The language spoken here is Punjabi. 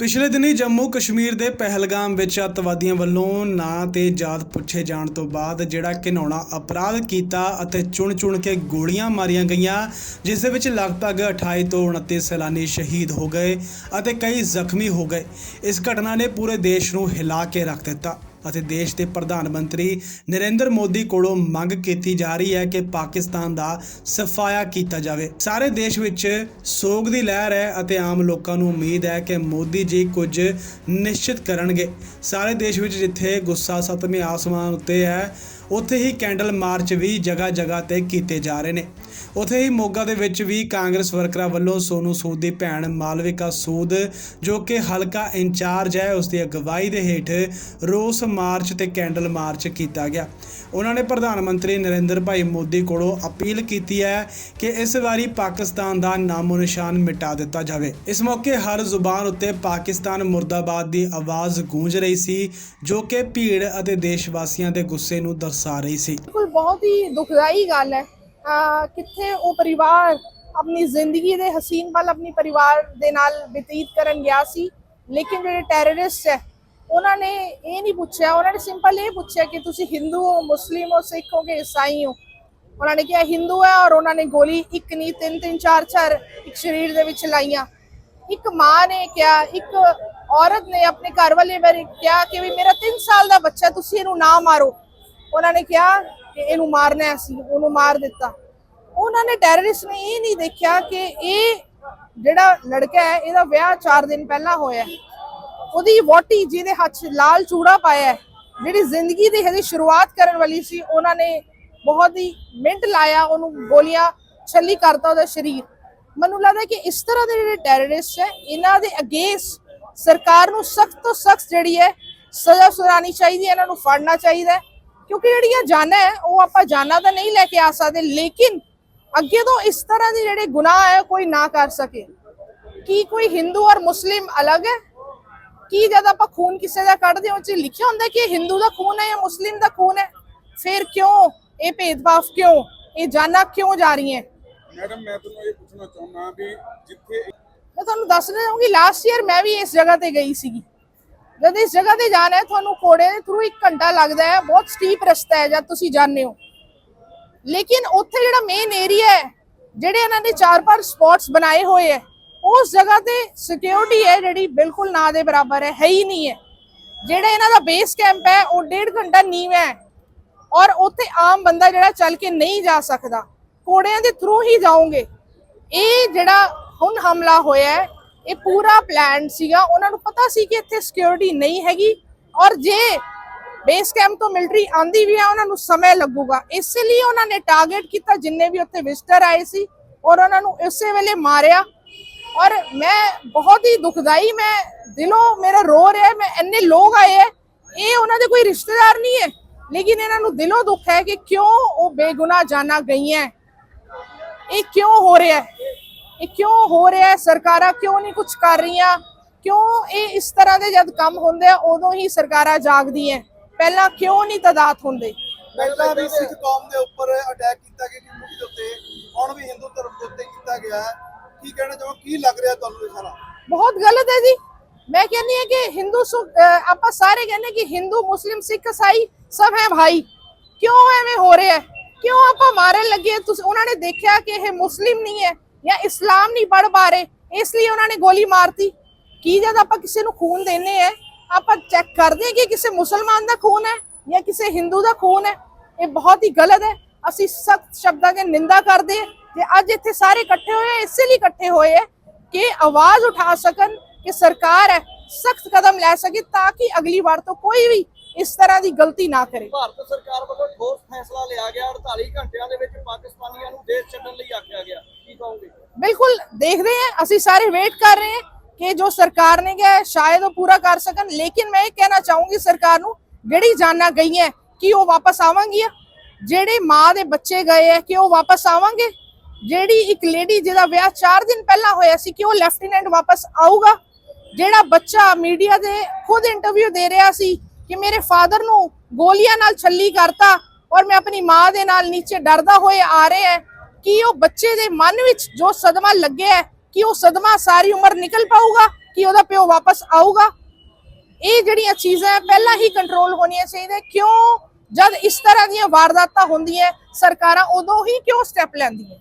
ਪਿਛਲੇ ਦਿਨੀ ਜੰਮੂ ਕਸ਼ਮੀਰ ਦੇ ਪਹਿਲਗਾਮ ਵਿੱਚ ਅੱਤਵਾਦੀਆਂ ਵੱਲੋਂ ਨਾਂ ਤੇ ਜਾਤ ਪੁੱਛੇ ਜਾਣ ਤੋਂ ਬਾਅਦ ਜਿਹੜਾ ਘਿਨਾਉਣਾ ਅਪਰਾਧ ਕੀਤਾ ਅਤੇ ਚੁਣ-ਚੁਣ ਕੇ ਗੋਲੀਆਂ ਮਾਰੀਆਂ ਗਈਆਂ, ਜਿਸ ਦੇ ਵਿੱਚ ਲਗਭਗ 28 ਤੋਂ 29 ਸੈਲਾਨੀ ਸ਼ਹੀਦ ਹੋ ਗਏ ਅਤੇ ਕਈ ਜ਼ਖਮੀ ਹੋ ਗਏ। ਇਸ ਘਟਨਾ ਨੇ ਪੂਰੇ ਦੇਸ਼ ਨੂੰ ਹਿਲਾ ਕੇ ਰੱਖ ਦਿੱਤਾ। ਅਤੇ ਦੇਸ਼ ਦੇ ਪ੍ਰਧਾਨ ਮੰਤਰੀ ਨਰਿੰਦਰ ਮੋਦੀ ਕੋਲੋਂ ਮੰਗ ਕੀਤੀ ਜਾ ਰਹੀ ਹੈ ਕਿ ਪਾਕਿਸਤਾਨ ਦਾ ਸਫਾਇਆ ਕੀਤਾ ਜਾਵੇ। ਸਾਰੇ ਦੇਸ਼ ਵਿੱਚ ਸੋਗ ਦੀ ਲਹਿਰ ਹੈ ਅਤੇ ਆਮ ਲੋਕਾਂ ਨੂੰ ਉਮੀਦ ਹੈ ਕਿ ਮੋਦੀ ਜੀ ਕੁਝ ਨਿਸ਼ਚਿਤ ਕਰਨਗੇ। ਸਾਰੇ ਦੇਸ਼ ਵਿੱਚ ਜਿੱਥੇ ਗੁੱਸਾ ਸਤਵੇਂ ਆਸਮਾਨ ਉੱਤੇ ਹੈ, ਉੱਥੇ ਹੀ ਕੈਂਡਲ ਮਾਰਚ ਵੀ ਜਗ੍ਹਾ ਜਗ੍ਹਾ ਤੇ ਕੀਤੇ ਜਾ ਰਹੇ ਨੇ। ਉੱਥੇ ਹੀ ਮੋਗਾ ਦੇ ਵਿੱਚ ਵੀ ਕਾਂਗਰਸ ਵਰਕਰਾਂ ਵੱਲੋਂ ਸੋਨੂ ਸੂਦ ਦੀ ਭੈਣ ਮਾਲਵਿਕਾ ਸੂਦ, ਜੋ ਕਿ ਹਲਕਾ ਇੰਚਾਰਜ ਹੈ ਉਸ ਦੀ ਅਗਵਾਈ ਦੇ ਹੇਠ ਰੋਸ ਮਾਰਚ ਤੇ ਕੈਂਡਲ ਮਾਰਚ ਕੀਤਾ ਗਿਆ। ਉਹਨਾਂ ਨੇ ਪ੍ਰਧਾਨ ਮੰਤਰੀ ਨਰਿੰਦਰ ਭਾਈ ਮੋਦੀ ਕੋਲੋਂ ਅਪੀਲ ਕੀਤੀ ਹੈ ਕਿ ਇਸ ਵਾਰੀ ਪਾਕਿਸਤਾਨ ਦਾ ਨਾਮੋ ਨਿਸ਼ਾਨ ਮਿਟਾ ਦਿੱਤਾ ਜਾਵੇ। ਇਸ ਮੌਕੇ ਹਰ ਜ਼ੁਬਾਨ ਉੱਤੇ ਪਾਕਿਸਤਾਨ ਮੁਰਦਾਬਾਦ ਦੀ ਆਵਾਜ਼ ਗੂੰਜ ਰਹੀ ਸੀ, ਜੋ ਕਿ ਭੀੜ ਅਤੇ ਦੇਸ਼ ਵਾਸੀਆਂ ਦੇ ਗੁੱਸੇ ਨੂੰ ਦਰਸਾ ਰਹੀ ਸੀ। ਬਿਲਕੁਲ ਬਹੁਤ ਹੀ ਦੁਖਦਾਈ ਗੱਲ ਹੈ। ਕਿੱਥੇ ਉਹ ਪਰਿਵਾਰ ਆਪਣੀ ਜ਼ਿੰਦਗੀ ਦੇ ਹਸੀਨ ਪਲ ਆਪਣੀ ਪਰਿਵਾਰ ਦੇ ਨਾਲ ਬਤੀਤ ਕਰਨ ਗਿਆ ਸੀ, ਲੇਕਿਨ ਜਿਹੜੇ ਟੈਰਰਿਸਟ ਹੈ, ਉਹਨਾਂ ਨੇ ਇਹ ਨਹੀਂ ਪੁੱਛਿਆ, ਉਹਨਾਂ ਨੇ ਸਿੰਪਲ ਇਹ ਪੁੱਛਿਆ ਕਿ ਤੁਸੀਂ ਹਿੰਦੂ ਹੋ ਮੁਸਲਿਮ ਹੋ ਸਿੱਖ ਹੋ ਕਿ ਈਸਾਈ ਹੋ? ਉਹਨਾਂ ਨੇ ਕਿਹਾ ਹਿੰਦੂ ਹੈ ਔਰ ਉਹਨਾਂ ਨੇ ਗੋਲੀ ਇੱਕ ਨਹੀਂ, ਤਿੰਨ ਤਿੰਨ, ਚਾਰ ਚਾਰ ਇੱਕ ਸਰੀਰ ਦੇ ਵਿੱਚ ਲਾਈਆਂ। ਇੱਕ ਮਾਂ ਨੇ ਕਿਹਾ, ਇੱਕ ਔਰਤ ਨੇ ਆਪਣੇ ਘਰ ਵਾਲੇ ਬਾਰੇ ਕਿਹਾ ਕਿ ਵੀ ਮੇਰਾ 3 ਸਾਲ ਦਾ ਬੱਚਾ, ਤੁਸੀਂ ਇਹਨੂੰ ਨਾ ਮਾਰੋ। ਉਹਨਾਂ ਨੇ ਕਿਹਾ ਕਿ ਇਹਨੂੰ ਮਾਰਨਾ ਸੀ ਉਹਨੂੰ ਮਾਰ ਦਿੱਤਾ। ਉਹਨਾਂ ਨੇ ਟੈਰਰਿਸਟ ਨੇ ਇਹ ਨਹੀਂ ਦੇਖਿਆ ਕਿ ਇਹ ਜਿਹੜਾ ਲੜਕਾ ਹੈ, ਇਹਦਾ ਵਿਆਹ 4 ਦਿਨ ਪਹਿਲਾਂ ਹੋਇਆ ਉਹਦੀ ਵੋਟੀ ਜਿਹਦੇ ਹੱਥ ਲਾਲ ਚੂੜਾ ਪਾਇਆ ਜਿਹੜੀ ਜ਼ਿੰਦਗੀ ਦੀ ਹਜੇ ਸ਼ੁਰੂਆਤ ਕਰਨ ਵਾਲੀ ਸੀ, ਉਹਨਾਂ ਨੇ ਬਹੁਤ ਹੀ ਮਿੰਟ ਲਾਇਆ, ਉਹਨੂੰ ਗੋਲੀਆਂ ਛੱਲੀ ਕਰਤਾ ਉਹਦਾ ਸਰੀਰ। ਮੈਨੂੰ ਲੱਗਦਾ ਕਿ ਇਸ ਤਰ੍ਹਾਂ ਦੇ ਜਿਹੜੇ ਟੈਰਰਿਸਟ ਹੈ, ਇਹਨਾਂ ਦੇ ਅਗੇਂਸਟ ਸਰਕਾਰ ਨੂੰ ਸਖਤ ਤੋਂ ਸਖਤ ਜਿਹੜੀ ਹੈ, ਸਜ਼ਾ ਸੁਣਾਣੀ ਚਾਹੀਦੀ ਹੈ, ਇਹਨਾਂ ਨੂੰ ਫੜਨਾ ਚਾਹੀਦਾ ਹੈ। ਕਿਉਂਕਿ ਜਿਹੜੀਆਂ ਜਾਨਾਂ ਹੈ ਉਹ ਆਪਾਂ ਜਾਨਾਂ ਤਾਂ ਨਹੀਂ ਲੈ ਕੇ ਆ ਸਕਦੇ ਲੇਕਿਨ ਅੱਗੇ ਤੋਂ ਇਸ ਤਰ੍ਹਾਂ ਦੇ ਜਿਹੜੇ ਗੁਨਾਹ ਹੈ ਕੋਈ ਨਾ ਕਰ ਸਕੇ। ਕੀ ਕੋਈ ਹਿੰਦੂ ਔਰ ਮੁਸਲਿਮ ਅਲੱਗ ਹੈ? ਕੀ ਜਦ ਆਪਾਂ ਖੂਨ ਕਿਸੇ ਦਾ ਕੱਢਦੇ ਹਾਂ ਉਹ 'ਚ ਲਿਖਿਆ ਹੁੰਦਾ ਕਿ ਇਹ ਹਿੰਦੂ ਦਾ ਖੂਨ ਹੈ ਜਾਂ ਮੁਸਲਿਮ ਦਾ ਖੂਨ ਹੈ? ਫਿਰ ਕਿਉਂ? ਇਹ ਭੇਦਭਾਵ ਕਿਉਂ? ਇਹ ਜਾਨਾਂ ਕਿਉਂ ਜਾ ਰਹੀਆਂ? ਮੈਡਮ ਮੈਂ ਤੁਹਾਨੂੰ ਇਹ ਪੁੱਛਣਾ ਚਾਹੁੰਦਾ ਵੀ ਜਿੱਥੇ ਮੈਂ ਤੁਹਾਨੂੰ ਦੱਸਣਾ ਚਾਹੂੰਗੀ ਲਾਸਟ ਈਅਰ ਮੈਂ ਵੀ ਇਸ ਜਗ੍ਹਾ ਤੇ ਗਈ ਸੀਗੀ। ਜਦ ਇਸ ਜਗ੍ਹਾ ਤੇ ਜਾਣਾ ਹੈ ਤੁਹਾਨੂੰ ਘੋੜੇ ਦੇ ਥਰੂ 1 ਘੰਟਾ ਲੱਗਦਾ ਹੈ, ਬਹੁਤ ਸਟੀਪ ਰਸਤਾ ਹੈ, ਜਦ ਤੁਸੀਂ ਜਾਂਦੇ ਹੋ। ਲੇਕਿਨ ਉੱਥੇ ਜਿਹੜਾ ਮੇਨ ਏਰੀਆ ਹੈ, ਜਿਹੜੇ ਇਹਨਾਂ ਨੇ ਚਾਰ ਪੰਜ ਸਪੌਟਸ ਬਣਾਏ ਹੋਏ ਹੈ, ਉਸ ਜਗ੍ਹਾ ਤੇ ਸਿਕਿਉਰਿਟੀ ਹੈ ਜਿਹੜੀ ਬਿਲਕੁਲ ਨਾ ਦੇ ਬਰਾਬਰ ਹੈ ਹੈ ਹੀ ਨਹੀਂ ਹੈ। ਜਿਹੜਾ ਇਹਨਾਂ ਦਾ ਬੇਸ ਕੈਂਪ ਹੈ, ਉਹ ਡੇਢ ਘੰਟਾ ਨੀਵਾਂ ਹੈ ਔਰ ਉੱਥੇ ਆਮ ਬੰਦਾ ਜਿਹੜਾ ਚੱਲ ਕੇ ਨਹੀਂ ਜਾ ਸਕਦਾ। ਘੋੜਿਆਂ ਦੇ ਥਰੂ ਹੀ ਜਾਓਗੇ। ਇਹ ਜਿਹੜਾ ਹੁਣ ਹਮਲਾ ਹੋਇਆ ਹੈ ਇਹ ਪੂਰਾ ਪਲਾਨ ਸੀਗਾ। ਉਹਨਾਂ ਨੂੰ ਪਤਾ ਸੀ ਕਿ ਇੱਥੇ ਸਿਕਿਉਰਿਟੀ ਨਹੀਂ ਹੈਗੀ ਔਰ ਜੇ ਬੇਸ ਕੈਂਪ ਤੋਂ ਮਿਲਟਰੀ ਆਂਦੀ ਵੀ ਆ, ਉਹਨਾਂ ਨੂੰ ਸਮੇਂ ਲੱਗੂਗਾ। ਇਸ ਲਈ ਉਹਨਾਂ ਨੇ ਟਾਰਗੇਟ ਕੀਤਾ, ਜਿੰਨੇ ਵੀ ਉੱਥੇ ਵਿਜ਼ਟਰ ਆਏ ਸੀ ਔਰ ਉਹਨਾਂ ਨੂੰ ਇਸੇ ਵੇਲੇ ਮਾਰਿਆ। ਔਰ ਮੈਂ ਬਹੁਤ ਹੀ ਦੁਖਦਾਈ, ਮੈਂ ਦਿਲੋਂ ਮੇਰਾ ਰੋ ਰਿਹਾ ਮੈਂ ਇੰਨੇ ਲੋਕ ਆਏ ਹੈ, ਇਹ ਉਹਨਾਂ ਦੇ ਕੋਈ ਰਿਸ਼ਤੇਦਾਰ ਨਹੀਂ ਹੈ। ਲੇਕਿਨ ਇਹਨਾਂ ਨੂੰ ਦਿਲੋਂ ਦੁੱਖ ਹੈ ਕਿ ਕਿਉਂ ਉਹ ਬੇਗੁਨਾਹ ਜਾਨਾਂ ਗਈਆਂ ਇਹ ਕਿਉਂ ਹੋ ਰਿਹਾ ਹੈ? ਇਹ ਕਿਉਂ ਹੋ ਰਿਹਾ ਹੈ? ਸਰਕਾਰਾਂ ਕਿਉਂ ਨਹੀਂ ਕੁਝ ਕਰ ਰਹੀਆਂ? ਕਿਉਂ ਇਹ ਇਸ ਤਰ੍ਹਾਂ ਦੇ ਜਦ ਕੰਮ ਹੁੰਦੇ ਆ ਉਦੋਂ ਹੀ ਸਰਕਾਰਾਂ ਜਾਗਦੀਆਂ ਪਹਿਲਾਂ ਕਿਉਂ ਨਹੀਂ ਤਦਾਦ ਹੁੰਦੇ? ਪਹਿਲਾਂ ਵੀ ਸਿੱਖ ਕੌਮ ਦੇ ਉੱਪਰ ਅਟੈਕ ਕੀਤਾ ਗਿਆ ਕਮਿਊਨਿਟੀ ਦੇ ਉੱਤੇ। ਹੁਣ ਵੀ ਹਿੰਦੂ ਧਰਮ ਦੇ ਉੱਤੇ ਕੀਤਾ ਗਿਆ ਕੀ ਕਹਿਣਾ ਚਾਹੋ ਕੀ ਲੱਗ ਰਿਹਾ ਤੁਹਾਨੂੰ ਇਹ ਸਾਰਾ? ਬਹੁਤ ਗਲਤ ਹੈ ਜੀ। ਮੈਂ ਕਹਿੰਦੀ ਹਾਂ ਕਿ ਹਿੰਦੂ ਸੁ- ਅਹ ਆਪਾਂ ਸਾਰੇ ਕਹਿੰਦੇ ਕਿ ਹਿੰਦੂ ਮੁਸਲਿਮ ਸਿੱਖ ਈਸਾਈ ਸਭ ਹੈ ਭਾਈ। ਕਿਉਂ ਐਵੇਂ ਹੋ ਰਿਹਾ ਹੈ? ਕਿਉਂ ਆਪਾਂ ਮਾਰਨ ਲੱਗੇ ਤੁਸੀਂ ਉਹਨਾਂ ਨੇ ਦੇਖਿਆ ਕਿ ਜਾਂ ਇਸਲਾਮ ਨਹੀਂ ਪੜ ਪਾ ਰਹੇ, ਇਸ ਲਈ ਉਹਨਾਂ ਨੇ ਗੋਲੀ ਮਾਰਤੀ। ਕੀ ਜਦ ਆਪਾਂ ਕਿਸੇ ਨੂੰ ਖੂਨ ਦੇਨੇ ਹੈ ਆਪਾਂ ਚੈੱਕ ਕਰਦੇ ਹਾਂ ਕਿ ਕਿਸੇ ਮੁਸਲਮਾਨ ਦਾ ਖੂਨ ਹੈ ਜਾਂ ਕਿਸੇ ਹਿੰਦੂ ਦਾ ਖੂਨ ਹੈ, ਇਹ ਬਹੁਤ ਹੀ ਗਲਤ ਹੈ। ਅਸੀਂ ਸਖਤ ਸ਼ਬਦਾਂ ਦੀ ਨਿੰਦਾ ਕਰਦੇ ਹਾਂ ਤੇ ਅੱਜ ਇੱਥੇ ਸਾਰੇ ਇਕੱਠੇ ਹੋਏ ਇਸੇ ਲਈ ਇਕੱਠੇ ਹੋਏ ਹੈ ਕਿ ਆਵਾਜ਼ ਉਠਾ ਸਕਣ, ਕਿ ਸਰਕਾਰ ਹੈ, ਸਖਤ ਕਦਮ ਲੈ ਸਕੇ ਤਾਂ ਕਿ ਅਗਲੀ ਵਾਰ ਤੋਂ ਕੋਈ ਵੀ ਇਸ ਤਰ੍ਹਾਂ ਦੀ ਗਲਤੀ ਨਾ ਕਰੇ। ਭਾਰਤ ਸਰਕਾਰ ਵੱਲੋਂ ਠੋਸ ਫੈਸਲਾ ਲਿਆ ਗਿਆ 48 ਘੰਟਿਆਂ ਦੇ ਵਿੱਚ ਪਾਕਿਸਤਾਨੀਆਂ ਨੂੰ ਦੇਸ਼ ਛੱਡਣ ਲਈ ਆਖਿਆ ਗਿਆ। ਕੀ ਕਹੋਗੇ? ਬਿਲਕੁਲ ਦੇਖਦੇ ਹਾਂ, ਅਸੀਂ ਸਾਰੇ ਵੇਟ ਕਰ ਰਹੇ ਹਾਂ ਕਿ ਜੋ ਸਰਕਾਰ ਨੇ ਕਿਹਾ ਸ਼ਾਇਦ ਉਹ ਪੂਰਾ ਕਰ ਸਕਣ। ਲੇਕਿਨ ਮੈਂ ਇਹ ਕਹਿਣਾ ਚਾਹੂੰਗੀ ਸਰਕਾਰ ਨੂੰ, ਜਿਹੜੀ ਜਾਨਾਂ ਗਈਆਂ ਕਿ ਉਹ ਵਾਪਸ ਆਵਾਂਗੀਆਂ? ਜਿਹੜੇ ਮਾਂ ਦੇ ਬੱਚੇ ਗਏ ਹੈ, ਕਿ ਉਹ ਵਾਪਸ ਆਵਾਂਗੇ? ਜਿਹੜੀ ਇੱਕ ਲੇਡੀ ਜਿਹਦਾ ਵਿਆਹ 4 ਦਿਨ ਪਹਿਲਾਂ ਹੋਇਆ ਸੀ, ਕਿ ਉਹ ਲੈਫਟੀਨੈਂਟ ਵਾਪਸ ਆਊਗਾ? ਜਿਹੜਾ ਬੱਚਾ ਮੀਡੀਆ ਦੇ ਖੁਦ ਇੰਟਰਵਿਊ ਦੇ ਰਿਹਾ ਸੀ, ਕਿ ਮੇਰੇ ਫਾਦਰ ਨੂੰ ਗੋਲੀਆਂ ਨਾਲ ਛੱਲੀ ਕਰਤਾ ਔਰ ਮੈਂ ਆਪਣੀ ਮਾਂ ਦੇ ਨਾਲ ਨੀਚੇ ਡਰਦਾ ਹੋਏ ਆ ਰਿਹਾ ਹੈ ਕਿ ਉਹ ਬੱਚੇ ਦੇ ਮਨ ਵਿੱਚ ਜੋ ਸਦਮਾ ਲੱਗਿਆ ਕਿ ਉਹ ਸਦਮਾ ਸਾਰੀ ਉਮਰ ਨਿਕਲ ਪਾਊਗਾ, ਕਿ ਉਹਦਾ ਪਿਓ ਵਾਪਸ ਆਊਗਾ? ਇਹ ਜਿਹੜੀਆਂ ਚੀਜ਼ਾਂ ਪਹਿਲਾਂ ਹੀ ਕੰਟਰੋਲ ਹੋਣੀਆਂ ਚਾਹੀਦੀਆਂ ਕਿਉਂ? ਜਦ ਇਸ ਤਰ੍ਹਾਂ ਦੀਆਂ ਵਾਰਦਾਤਾਂ ਹੁੰਦੀਆਂ ਸਰਕਾਰਾਂ ਉਦੋਂ ਹੀ ਕਿਉਂ ਸਟੈਪ ਲੈਂਦੀਆਂ?